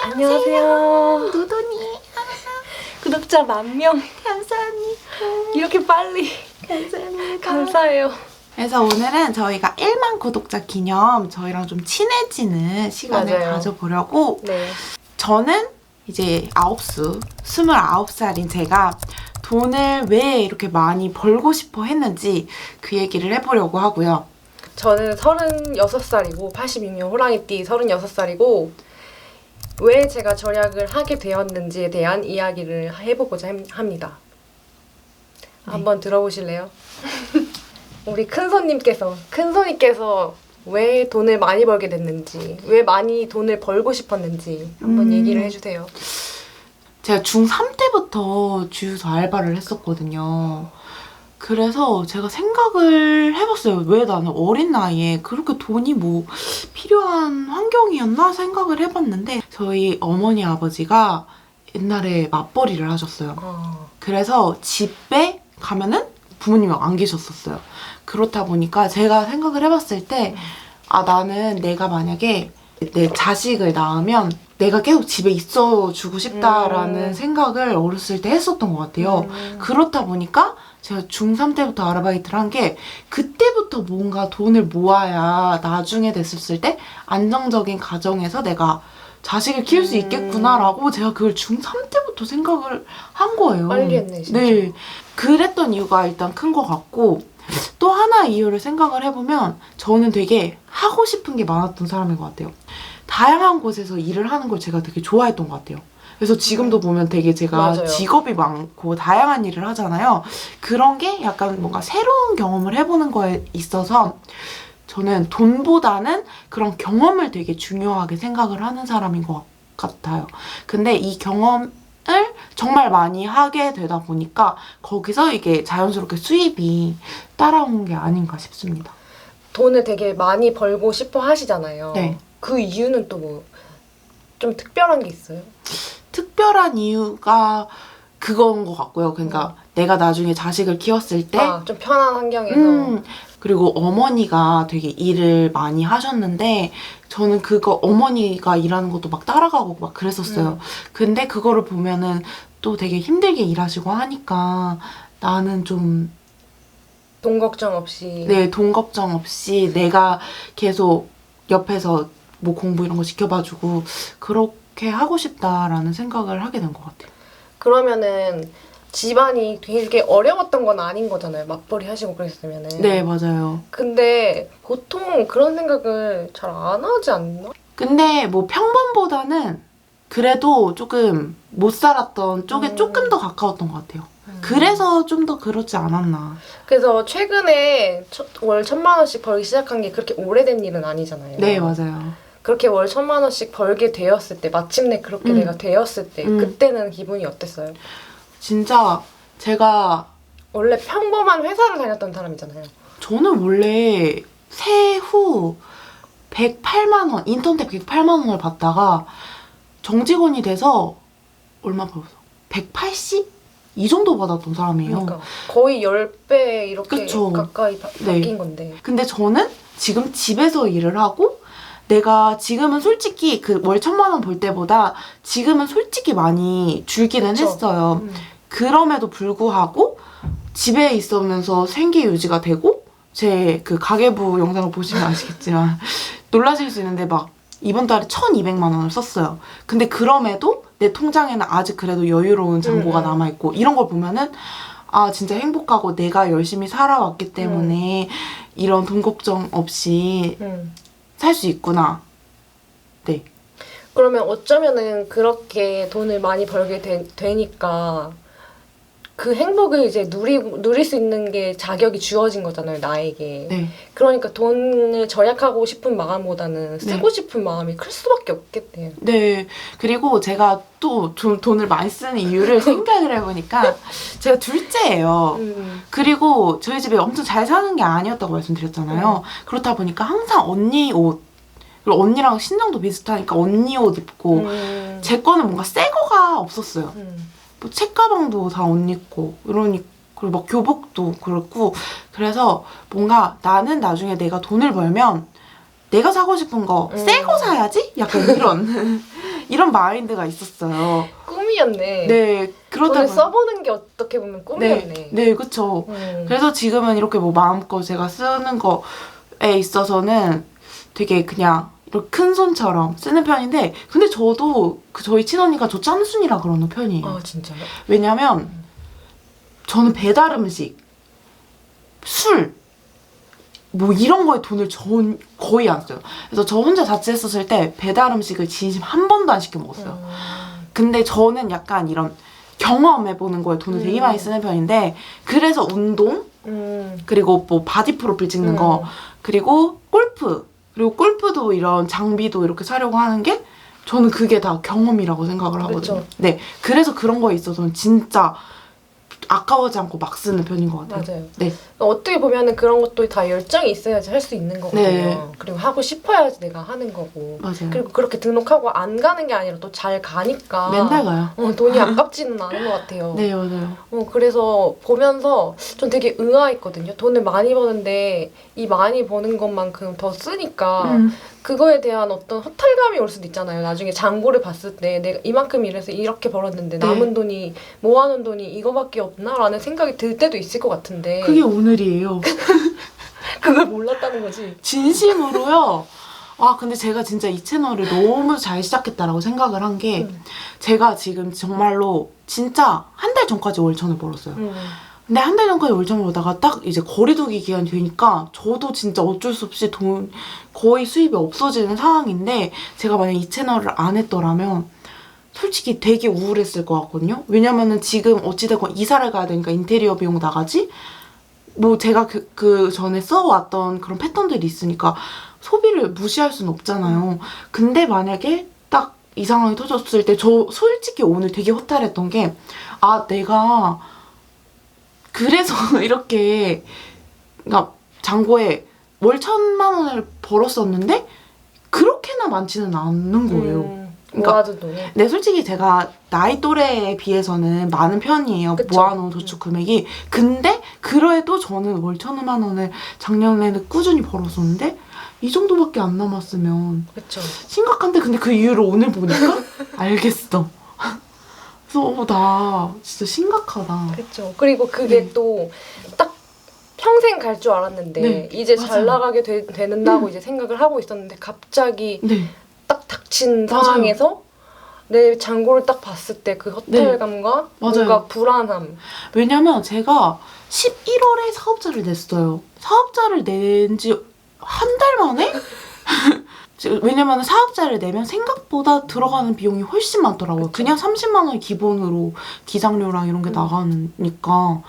안녕하세요. 누돈이 구독자 만 명. 감사합니다. 이렇게 빨리. 감사합니다. 감사해요. 그래서 오늘은 저희가 1만 구독자 기념 저희랑 좀 친해지는 시간을 맞아요. 가져보려고 네. 저는 이제 아홉수, 29살인 제가 돈을 왜 이렇게 많이 벌고 싶어 했는지 그 얘기를 해보려고 하고요. 저는 36살이고 82년 호랑이띠 36살이고 왜 제가 절약을 하게 되었는지에 대한 이야기를 해보고자 함- 합니다. 한번 들어보실래요? 우리 큰손님께서 큰손님께서 왜 돈을 많이 벌게 됐는지 왜 많이 돈을 벌고 싶었는지 한번 음. 얘기를 해주세요. 제가 중3 때부터 주유소 알바를 했었거든요. 그래서 제가 생각을 해봤어요. 왜 나는 어린 나이에 그렇게 돈이 뭐 필요한 환경이었나 생각을 해봤는데 저희 어머니 아버지가 옛날에 맞벌이를 하셨어요. 어, 그래서 집에 가면은 부모님이 안 계셨었어요. 그렇다 보니까 제가 생각을 해봤을 때, 아, 나는 내가 만약에 내 자식을 낳으면 내가 계속 집에 있어 주고 싶다라는 음. 생각을 어렸을 때 했었던 것 같아요. 음. 그렇다 보니까 제가 중3 때부터 아르바이트를 한 게 그때부터 뭔가 돈을 모아야 나중에 됐을 때 안정적인 가정에서 내가 자식을 키울 수 음. 있겠구나라고 제가 그걸 중3 때부터 생각을 한 거예요. 빨리 했네, 진짜. 네. 그랬던 이유가 일단 큰 것 같고 또 하나 이유를 생각을 해보면 저는 되게 하고 싶은 게 많았던 사람인 것 같아요. 다양한 곳에서 일을 하는 걸 제가 되게 좋아했던 것 같아요. 그래서 지금도 보면 되게 제가 음. 맞아요. 직업이 많고 다양한 일을 하잖아요. 그런 게 약간 뭔가 새로운 경험을 해보는 거에 있어서 저는 돈보다는 그런 경험을 되게 중요하게 생각을 하는 사람인 것 같아요. 근데 이 경험을 정말 많이 하게 되다 보니까 거기서 이게 자연스럽게 수입이 따라온 게 아닌가 싶습니다. 돈을 되게 많이 벌고 싶어 하시잖아요. 네. 그 이유는 또 뭐 좀 특별한 게 있어요? 특별한 이유가 그건 것 같고요. 그러니까 내가 나중에 자식을 키웠을 때 아, 좀 편한 환경에서 음, 그리고 어머니가 되게 일을 많이 하셨는데 저는 그거 어머니가 일하는 것도 막 따라가고 막 그랬었어요. 음. 근데 그거를 보면은 또 되게 힘들게 일하시고 하니까 나는 좀 돈 걱정 없이 네, 돈 걱정 없이 내가 계속 옆에서 뭐 공부 이런 거 지켜봐주고 그렇 게 하고 싶다라는 생각을 하게 된 것 같아요. 그러면은 집안이 되게 어려웠던 건 아닌 거잖아요. 맞벌이 하시고 그랬으면은. 네, 맞아요. 근데 보통 그런 생각을 잘 안 하지 않나? 근데 뭐 평범보다는 그래도 조금 못 살았던 쪽에 음. 조금 더 가까웠던 것 같아요. 그래서 좀 더 그렇지 않았나. 그래서 최근에 첫- 월 천만 원씩 벌기 시작한 게 그렇게 오래된 일은 아니잖아요. 네, 맞아요. 그렇게 월 천만 원씩 벌게 되었을 때 마침내 그렇게 음. 내가 되었을 때 음. 그때는 기분이 어땠어요? 진짜 제가 원래 평범한 회사를 다녔던 사람이잖아요. 저는 원래 세후 108만 원, 인턴 때 108만 원을 받다가 정직원이 돼서 얼마 벌었어? 180? 이 정도 받았던 사람이에요. 그러니까 거의 10배 이렇게 그쵸. 가까이 바, 네. 뀐 건데. 근데 저는 지금 집에서 일을 하고 내가 지금은 솔직히 그 월 천만 원 벌 때보다 지금은 솔직히 많이 줄기는 그쵸. 했어요. 음. 그럼에도 불구하고 집에 있으면서 생계 유지가 되고 제 그 가계부 영상을 보시면 아시겠지만 놀라실 수 있는데 막 이번 달에 1,200만 원을 썼어요. 근데 그럼에도 내 통장에는 아직 그래도 여유로운 잔고가 음, 음. 남아 있고 이런 걸 보면은 아 진짜 행복하고 내가 열심히 살아왔기 때문에 이런 돈 걱정 없이 음. 살 수 있구나. 네. 그러면 어쩌면은 그렇게 돈을 많이 벌게 되, 되니까 그 행복을 이제 누리, 누릴 수 있는 게 자격이 주어진 거잖아요, 나에게. 네. 그러니까 돈을 절약하고 싶은 마음보다는 쓰고 네. 싶은 마음이 클 수밖에 없겠대요. 네. 그리고 제가 또 돈- 돈을 많이 쓰는 이유를 생각을 해보니까 제가 둘째예요. 음. 그리고 저희 집에 엄청 잘 사는 게 아니었다고 말씀드렸잖아요. 그렇다 보니까 항상 언니 옷, 그리고 언니랑 신장도 비슷하니까 언니 옷 입고, 음. 제 거는 뭔가 새 거가 없었어요. 음. 뭐 책가방도 다 언니 거, 이러니, 그리고 막 교복도 그렇고, 그래서 뭔가 나는 나중에 내가 돈을 벌면 내가 사고 싶은 거, 음. 새거 사야지? 약간 이런. 이런 마인드가 있었어요. 꿈이었네. 네, 그러다 돈을 보니 써보는 게 어떻게 보면 네, 꿈이었네. 네, 그쵸. 음. 그래서 지금은 이렇게 뭐 마음껏 제가 쓰는 거에 있어서는 되게 그냥 큰 손처럼 쓰는 편인데 근데 저도 그 저희 친언니가 저 짠순이라 그러는 편이에요. 아 진짜요? 왜냐면 저는 배달 음식, 술, 뭐 이런 거에 돈을 전 거의 안 써요. 그래서 저 혼자 자취했었을 때 배달 음식을 진심 한 번도 안 시켜 먹었어요. 음. 근데 저는 약간 이런 경험해보는 거에 돈을 되게 음. 많이 쓰는 편인데 그래서 운동 음. 그리고 뭐 바디 프로필 찍는 음. 거 그리고 골프 그리고 골프도 이런 장비도 이렇게 사려고 하는 게 저는 그게 다 경험이라고 생각을 하거든요. 그쵸. 네, 그래서 그런 거에 있어서는 진짜 아까워지 않고 막 쓰는 편인 것 같아요. 맞아요. 네. 어떻게 보면은 그런 것도 다 열정이 있어야지 할 수 있는 거거든요. 네. 그리고 하고 싶어야지 내가 하는 거고. 맞아요. 그리고 그렇게 등록하고 안 가는 게 아니라 또 잘 가니까. 맨날 가요. 어, 돈이 아깝지는 않은 것 같아요. 네, 맞아요. 어, 그래서 보면서 전 되게 의아했거든요. 돈을 많이 버는데 이 많이 버는 것만큼 더 쓰니까 음, 그거에 대한 어떤 허탈감이 올 수도 있잖아요. 나중에 장고를 봤을 때 내가 이만큼 일해서 이렇게 벌었는데 네. 남은 돈이 모아놓은 돈이 이거밖에 없나라는 생각이 들 때도 있을 것 같은데 그게 오늘이에요. 그걸 몰랐다는 거지. 진심으로요. 아, 근데 제가 진짜 이 채널을 너무 잘 시작했다라고 생각을 한 게 음. 제가 지금 정말로 진짜 한 달 전까지 월 천을 벌었어요. 음. 근데 한 달 전까지 월천을 벌다가 딱 이제 거리두기 기간이 되니까 저도 진짜 어쩔 수 없이 돈 거의 수입이 없어지는 상황인데 제가 만약 이 채널을 안 했더라면 솔직히 되게 우울했을 것 같거든요. 왜냐면은 지금 어찌됐건 이사를 가야 되니까 인테리어 비용 나가지 뭐 제가 그, 그 전에 써왔던 그런 패턴들이 있으니까 소비를 무시할 수는 없잖아요. 근데 만약에 딱 이 상황이 터졌을 때 저 솔직히 오늘 되게 허탈했던 게 아 내가 그래서 이렇게 그러니까 장고에 월 천만 원을 벌었었는데 그렇게나 많지는 않는 거예요. 음. 그러니까- 모아둔 돈이. 네, 솔직히 제가 나이 또래에 비해서는 많은 편이에요. 그쵸. 모아놓은 저축 금액이. 근데 그래도 저는 월 천만 원을 작년에는 꾸준히 벌었었는데 이 정도밖에 안 남았으면 그렇죠. 심각한데 근데 그 이유를 오늘 보니까 알겠어. 나 진짜 심각하다. 그렇죠. 그리고 그게 네. 또딱 평생 갈 줄 알았는데 네, 이제 잘 맞아요. 나가게 되, 된다고 음. 이제 생각을 하고 있었는데 갑자기 네. 딱 닥친 맞아요. 상황에서 내 잔고를 딱 봤을 때 그 허탈감과 네. 뭔가 불안함. 왜냐면 제가 11월에 사업자를 냈어요. 사업자를 낸 지 한 달 만에? 왜냐면 사업자를 내면 생각보다 들어가는 비용이 훨씬 많더라고요. 그쵸. 그냥 30만 원 기본으로 기장료랑 이런 게 음. 나가니까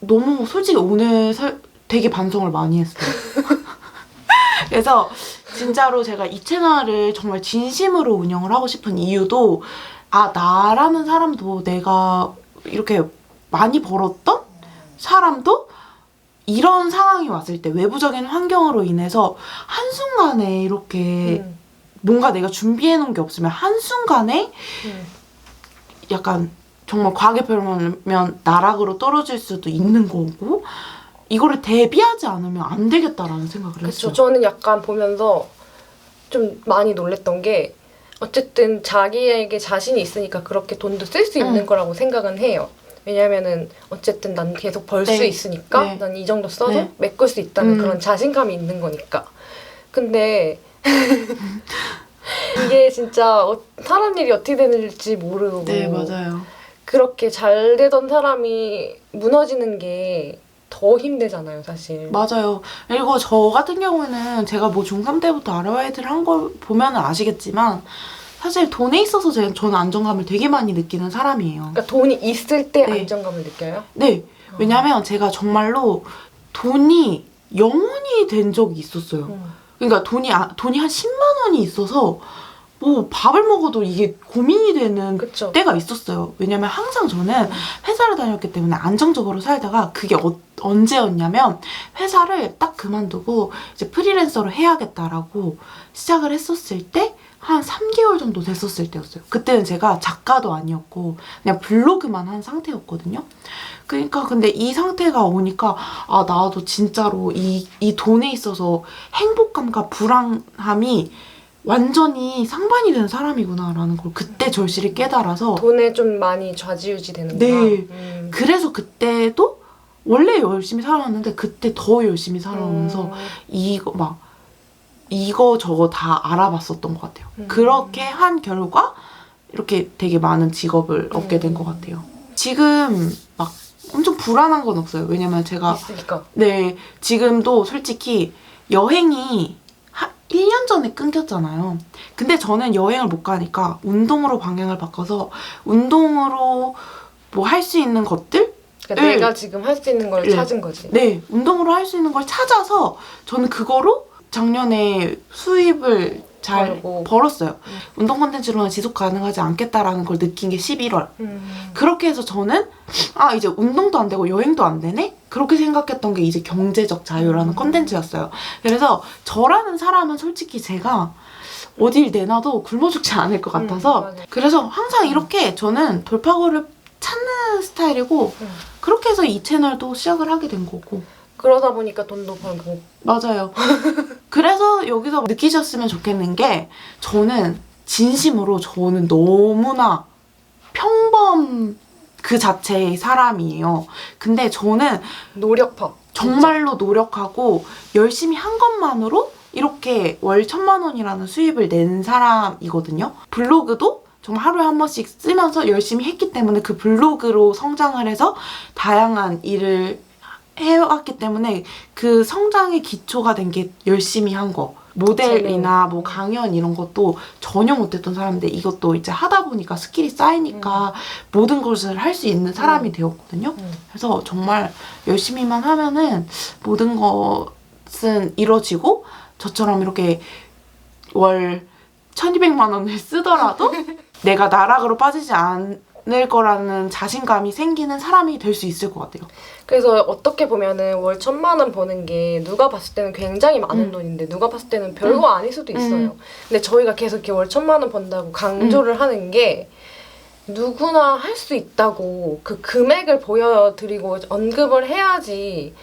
너무 솔직히 오늘 설- 되게 반성을 많이 했어요. 그래서 진짜로 제가 이 채널을 정말 진심으로 운영을 하고 싶은 이유도 아 나라는 사람도 내가 이렇게 많이 벌었던 사람도 이런 상황이 왔을 때 외부적인 환경으로 인해서 한순간에 이렇게 음. 뭔가 내가 준비해 놓은 게 없으면 한순간에 음. 약간 정말 과하게 표현하면 나락으로 떨어질 수도 있는 거고 이거를 대비하지 않으면 안 되겠다라는 생각을 그렇죠. 했어요. 저는 약간 보면서 좀 많이 놀랬던 게 어쨌든 자기에게 자신이 있으니까 그렇게 돈도 쓸 수 있는 음. 거라고 생각은 해요. 왜냐면은 어쨌든 난 계속 벌 수 네. 있으니까 네. 난 이 정도 써도 네. 메꿀 수 있다는 음. 그런 자신감이 있는 거니까. 근데 이게 진짜 어, 사람 일이 어떻게 되는지 모르고 네 맞아요. 그렇게 잘 되던 사람이 무너지는 게 더 힘들잖아요, 사실. 맞아요. 그리고 저 같은 경우에는 제가 뭐 중3 때부터 아르바이트를 한 걸 보면 아시겠지만 사실 돈에 있어서 제- 저는 안정감을 되게 많이 느끼는 사람이에요. 그러니까 돈이 있을 때 네. 안정감을 느껴요. 네. 왜냐면 제가 정말로 돈이 영원히 된 적이 있었어요. 음. 그러니까 돈이 아- 돈이 한 10만 원이 있어서 뭐 밥을 먹어도 이게 고민이 되는 그쵸. 때가 있었어요. 왜냐면 항상 저는 회사를 다녔기 때문에 안정적으로 살다가 그게 어- 언제였냐면 회사를 딱 그만두고 이제 프리랜서로 해야겠다라고 시작을 했었을 때 한 3개월 정도 됐었을 때였어요. 그때는 제가 작가도 아니었고 그냥 블로그만 한 상태였거든요. 그러니까 근데 이 상태가 오니까 아 나도 진짜로 이, 이 돈에 있어서 행복감과 불안함이 완전히 상반이 되는 사람이구나라는 걸 그때 절실히 깨달아서 돈에 좀 많이 좌지우지 되는구나. 네. 음. 그래서 그때도 원래 열심히 살아왔는데 그때 더 열심히 살아오면서 음. 이거 막 이거 저거 다 알아봤었던 것 같아요. 음. 그렇게 한 결과 이렇게 되게 많은 직업을 얻게 된 것 같아요. 지금 막 엄청 불안한 건 없어요. 왜냐면 제가 있으니까. 네 지금도 솔직히 여행이 한 1년 전에 끊겼잖아요. 근데 저는 여행을 못 가니까 운동으로 방향을 바꿔서 운동으로 뭐 할 수 있는 것들 그러니까 네. 내가 지금 할 수 있는 걸 네. 찾은 거지. 네, 운동으로 할 수 있는 걸 찾아서 저는 그거로 작년에 수입을 잘 벌고. 벌었어요. 음. 운동 콘텐츠로는 지속 가능하지 않겠다라는 걸 느낀 게 11월. 음. 그렇게 해서 저는 아 이제 운동도 안 되고 여행도 안 되네? 그렇게 생각했던 게 이제 경제적 자유라는 음. 콘텐츠였어요. 그래서 저라는 사람은 솔직히 제가 어딜 내놔도 굶어 죽지 않을 것 같아서 음. 그래서 항상 이렇게 저는 돌파구를 찾는 스타일이고 음. 그렇게 해서 이 채널도 시작을 하게 된 거고 그러다 보니까 돈도 벌고. 맞아요. 그래서 여기서 느끼셨으면 좋겠는 게 저는 진심으로 저는 너무나 평범 그 자체의 사람이에요. 근데 저는 노력파. 정말로 노력하고 열심히 한 것만으로 이렇게 월 천만 원이라는 수입을 낸 사람이거든요. 블로그도 정말 하루에 한 번씩 쓰면서 열심히 했기 때문에 그 블로그로 성장을 해서 다양한 일을 해왔기 때문에 그 성장의 기초가 된 게 열심히 한 거. 모델이나 뭐 강연 이런 것도 전혀 못했던 사람인데 이것도 이제 하다 보니까 스킬이 쌓이니까 모든 것을 할 수 있는 사람이 되었거든요. 음. 그래서 정말 열심히만 하면은 모든 것은 이루어지고 저처럼 이렇게 월 1200만 원을 쓰더라도 내가 나락으로 빠지지 않 을 거라는 자신감이 생기는 사람이 될 수 있을 것 같아요. 그래서 어떻게 보면은 월 천만 원 버는 게 누가 봤을 때는 굉장히 많은 음. 돈인데 누가 봤을 때는 별거 아닐 수도 있어요. 근데 저희가 계속 이렇게 월 천만 원 번다고 강조를 음. 하는 게 누구나 할 수 있다고 그 금액을 보여드리고 언급을 해야지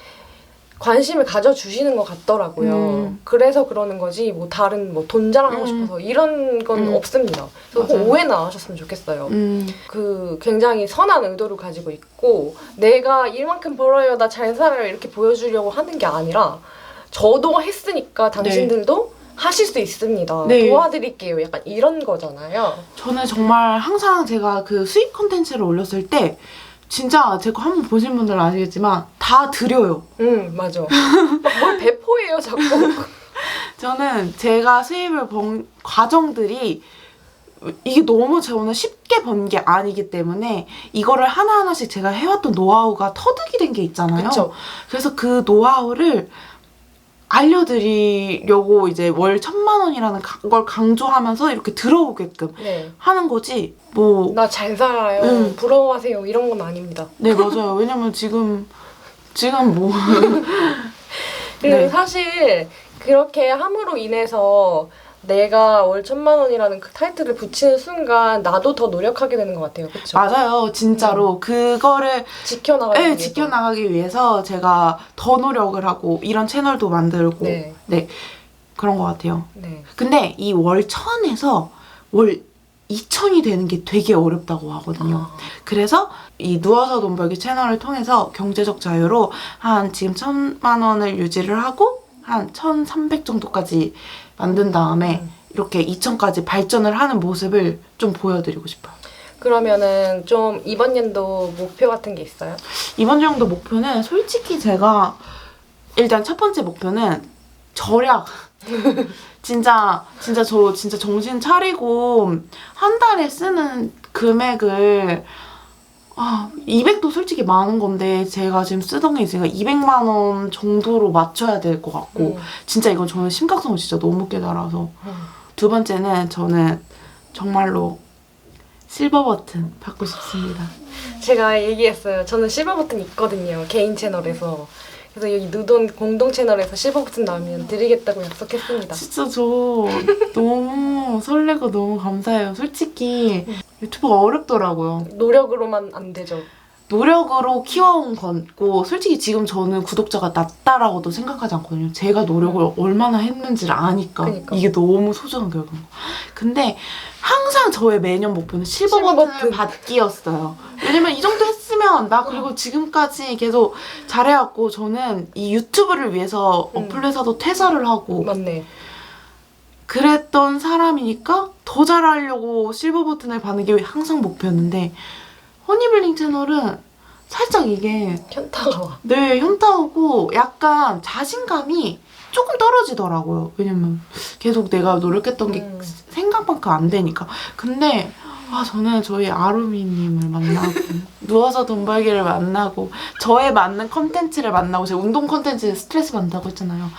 관심을 가져주시는 것 같더라고요. 음. 그래서 그러는 거지 뭐 다른 뭐 돈 자랑하고 음. 싶어서 이런 건 음. 없습니다. 그래서 꼭안 하셨으면 좋겠어요. 음, 그 굉장히 선한 의도를 가지고 있고 내가 이만큼 벌어요 나 잘 살아요 이렇게 보여주려고 하는 게 아니라 저도 했으니까 당신들도 하실 수 있습니다 네. 도와드릴게요 약간 이런 거잖아요 저는 정말 항상 제가 그 수익 콘텐츠를 올렸을 때 진짜 제가 한번 보신 분들은 아시겠지만 다 드려요. 응 맞아 뭘 배포해요 자꾸 저는 제가 수입을 번 과정들이 이게 너무 저는 쉽게 번 게 아니기 때문에 이거를 하나하나씩 제가 해왔던 노하우가 터득이 된 게 있잖아요. 그쵸 그래서 그 노하우를 알려드리려고 이제 월 천만 원이라는 가- 걸 강조하면서 이렇게 들어오게끔 네나 하는 거지. 뭐, 잘 살아요 응. 부러워하세요 이런 건 아닙니다 네, 맞아요. 왜냐면 지금, 지금 뭐. 그리고 네. 사실 그렇게 함으로 인해서 내가 월 천만 원이라는 그 타이틀을 붙이는 순간 나도 더 노력하게 되는 것 같아요. 그렇죠? 맞아요. 진짜로. 그거를 지켜나가기 네, 위해서. 지켜나가기 위해서 제가 더 노력을 하고 이런 채널도 만들고 네. 그런 것 같아요. 네. 근데 이 월 천에서 월 2천이 되는 게 되게 어렵다고 하거든요. 아, 그래서 이 누워서 돈 벌기 채널을 통해서 경제적 자유로 한 지금 천만 원을 유지를 하고 한 1,300 정도까지 만든 다음에 음. 이렇게 2천까지 발전을 하는 모습을 좀 보여드리고 싶어요. 그러면은 좀 이번 연도 목표 같은 게 있어요? 이번 정도 목표는 솔직히 제가 일단 첫 번째 목표는 절약. 진짜 진짜 저 진짜 정신 차리고 한 달에 쓰는 금액을 아 200도 솔직히 많은 건데 제가 지금 쓰던 게 제가 200만 원 정도로 맞춰야 될 것 같고 음. 진짜 이건 저는 심각성을 진짜 너무 깨달아서 음. 두 번째는 저는 정말로 실버 버튼 받고 싶습니다. 제가 얘기했어요. 저는 실버 버튼 있거든요. 개인 채널에서. 그래서 여기 누돈 공동 채널에서 실버 버튼 나오면 드리겠다고 약속했습니다. 진짜 저 너무 설레고 너무 감사해요. 솔직히 유튜브가 어렵더라고요. 노력으로만 안 되죠. 노력으로 키워온 거고 솔직히 지금 저는 구독자가 낮다라고도 생각하지 않거든요. 제가 노력을 얼마나 했는지를 아니까 그러니까. 이게 너무 소중한 결과인 거. 근데 항상 저의 매년 목표는 실버, 실버 버튼을 버튼. 받기였어요. 왜냐면 이 정도 했으면 나 그리고 지금까지 계속 잘해왔고 저는 이 유튜브를 위해서 음. 어플 회사도 퇴사를 하고 맞네. 그랬던 사람이니까 더 잘하려고 실버 버튼을 받는 게 항상 목표였는데 허니블링 채널은 살짝 이게 현타가 와. 네 현타 오고 약간 자신감이 조금 떨어지더라고요. 왜냐면 계속 내가 노력했던 게 음. 생각만큼 안 되니까. 근데 아 저는 저희 아루미님을 만나고 누워서 돈 벌기를 만나고 저에 맞는 컨텐츠를 만나고 제가 운동 컨텐츠 스트레스 받는다고 했잖아요.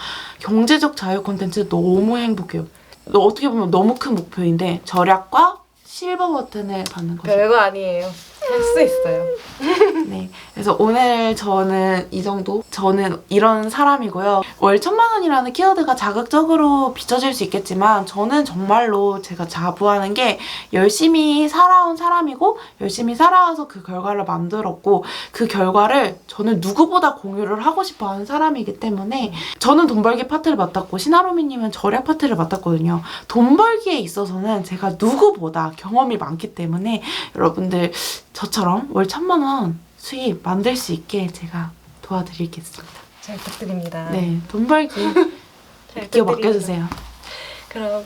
경제적 자유 컨텐츠 너무 행복해요. 어떻게 보면 너무 큰 목표인데 절약과 실버 버튼을 받는 거죠. 별거 아니에요. 할 수 있어요. 네. 그래서 오늘 저는 이 정도? 저는 이런 사람이고요. 월 천만 원이라는 키워드가 자극적으로 비춰질 수 있겠지만 저는 정말로 제가 자부하는 게 열심히 살아온 사람이고 열심히 살아와서 그 결과를 만들었고 그 결과를 저는 누구보다 공유를 하고 싶어 하는 사람이기 때문에 저는 돈 벌기 파트를 맡았고 신하로미님은 절약 파트를 맡았거든요. 돈 벌기에 있어서는 제가 누구보다 경험이 많기 때문에 여러분들 저처럼 월 천만 원 수입 만들 수 있게 제가 도와드리겠습니다. 잘 부탁드립니다. 네, 돈 벌기 부탁드립니다. 맡겨주세요. 그럼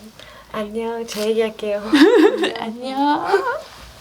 안녕. 제 얘기할게요. 안녕.